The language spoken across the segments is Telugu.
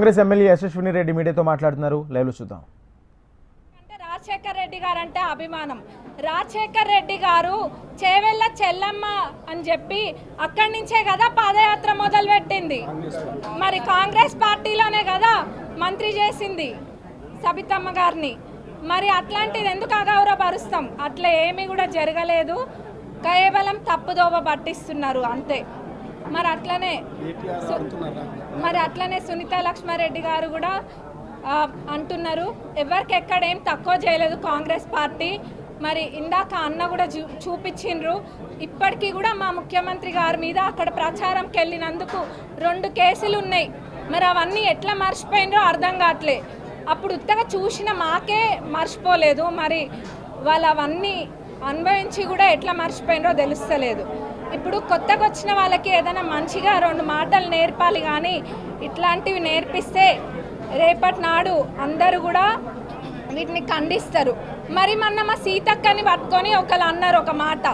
కాంగ్రెస్ ఎమ్మెల్యే యశస్విని రెడ్డి మీడియాతో మాట్లాడుతున్నారు. లైవ్లో చూద్దాం. రాజశేఖర్ రెడ్డి గారు అంటే అభిమానం. రాజశేఖర్ రెడ్డి గారు చేవెళ్ళ చెల్లమ్మ అని చెప్పి అక్కడి నుంచే కదా పాదయాత్ర మొదలుపెట్టింది. మరి కాంగ్రెస్ పార్టీలోనే కదా మంత్రి చేసింది సబితమ్మ గారిని. మరి అట్లాంటిది ఎందుకు అగౌరవపరుస్తాం? అట్లా ఏమీ కూడా జరగలేదు. కేవలం తప్పుదోవ పట్టిస్తున్నారు అంతే. మరి అట్లనే మరి అట్లనే సునీత లక్ష్మారెడ్డి గారు కూడా అంటున్నారు. ఎవరికి ఎక్కడ ఏం తక్కువ చేయలేదు కాంగ్రెస్ పార్టీ. మరి ఇందాక అన్న కూడా చూ చూపించిండ్రు. ఇప్పటికీ కూడా మా ముఖ్యమంత్రి గారి మీద అక్కడ ప్రచారంకి వెళ్ళినందుకు రెండు కేసులు ఉన్నాయి. మరి అవన్నీ ఎట్లా మర్చిపోయినరో అర్థం కావట్లే. అప్పుడు ఉత్తగా చూసిన మాకే మర్చిపోలేదు. మరి వాళ్ళు అవన్నీ అనుభవించి కూడా ఎట్లా మర్చిపోయినరో తెలుస్తలేదు. ఇప్పుడు కొత్తగా వచ్చిన వాళ్ళకి ఏదైనా మంచిగా రెండు మాటలు నేర్పాలి కానీ ఇట్లాంటివి నేర్పిస్తే రేపటి నాడు అందరూ కూడా వీటిని ఖండిస్తారు. మరి మొన్న మా సీతక్కని పట్టుకొని ఒకళ్ళు అన్నారు ఒక మాట.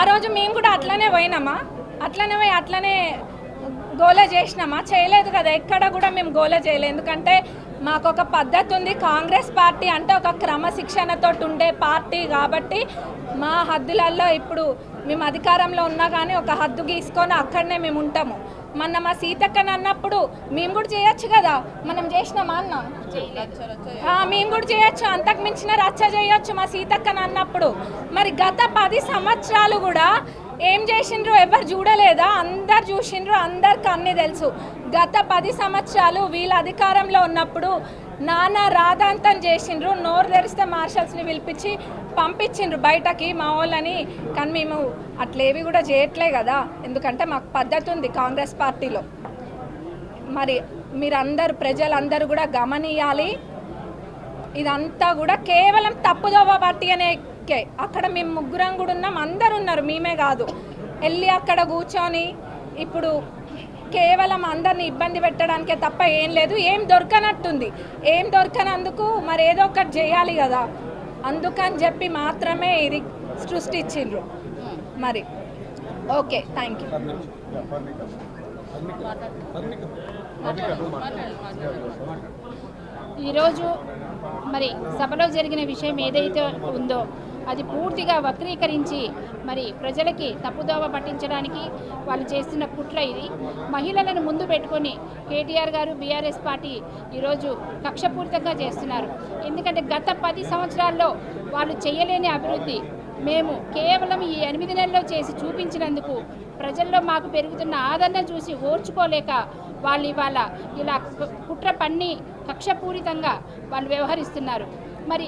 ఆ రోజు మేము కూడా అట్లనే పోయినామా? అట్లనే పోయి అట్లనే గోల చేసినామా? చేయలేదు కదా ఎక్కడ కూడా మేము గోల చేయలేదు. ఎందుకంటే మాకు ఒక పద్ధతి ఉంది కాంగ్రెస్ పార్టీ అంటే ఒక క్రమశిక్షణతో ఉండే పార్టీ కాబట్టి మా హద్దులలో ఇప్పుడు మేము అధికారంలో ఉన్నా కానీ ఒక హద్దు గీసుకొని అక్కడనే మేము ఉంటాము. మొన్న మా సీతక్కని అన్నప్పుడు మేము కూడా చేయొచ్చు కదా? మనం చేసినామా అన్న? మేము కూడా చేయొచ్చు. అంతకు మించిన రచ్చ చేయొచ్చు మా సీతక్కని అన్నప్పుడు. మరి గత పది సంవత్సరాలు కూడా ఏం చేసిండ్రు ఎవరు చూడలేదా? అందరు చూసిండ్రు అందరికి అన్ని తెలుసు. గత పది సంవత్సరాలు వీళ్ళ అధికారంలో ఉన్నప్పుడు నానా రాధాంతం చేసిండ్రు నోరు తెరిస్తే మార్షల్స్ని పిలిపించి పంపించిండ్రు బయటకి మా వాళ్ళని. కానీ మేము అట్లేవి కూడా చేయట్లే కదా. ఎందుకంటే మాకు పద్ధతి ఉంది కాంగ్రెస్ పార్టీలో. మరి మీరందరూ ప్రజలందరూ కూడా గమనియాలి. ఇదంతా కూడా కేవలం తప్పుదోవ పార్టీ అనే అక్కడ మేము ముగ్గురం కూడా ఉన్నాం అందరు ఉన్నారు మేమే కాదు. వెళ్ళి అక్కడ కూర్చొని ఇప్పుడు కేవలం అందరిని ఇబ్బంది పెట్టడానికే తప్ప ఏం లేదు ఏం దొరకనట్టుంది. ఏం దొరకనందుకు మరి ఏదో ఒకటి చేయాలి కదా. అందుకని చెప్పి మాత్రమే ఇది సృష్టించిండ్రు. మరి ఓకే థ్యాంక్ యూ ఈరోజు మరి సభలో జరిగిన విషయం ఏదైతే ఉందో అది పూర్తిగా వక్రీకరించి మరి ప్రజలకి తప్పుదోవ పట్టించడానికి వాళ్ళు చేస్తున్న కుట్ర ఇది. మహిళలను ముందు పెట్టుకొని కేటీఆర్ గారు బీఆర్ఎస్ పార్టీ ఈరోజు కక్షపూరితంగా చేస్తున్నారు. ఎందుకంటే గత పది సంవత్సరాల్లో వాళ్ళు చేయలేని అభివృద్ధి. మేము కేవలం ఈ ఎనిమిది నెలల్లో చేసి చూపించినందుకు ప్రజల్లో మాకు పెరుగుతున్న ఆదరణ చూసి ఓర్చుకోలేక వాళ్ళు ఇవాళ ఇలా కుట్ర పన్ని కక్షపూరితంగా వాళ్ళు వ్యవహరిస్తున్నారు. మరి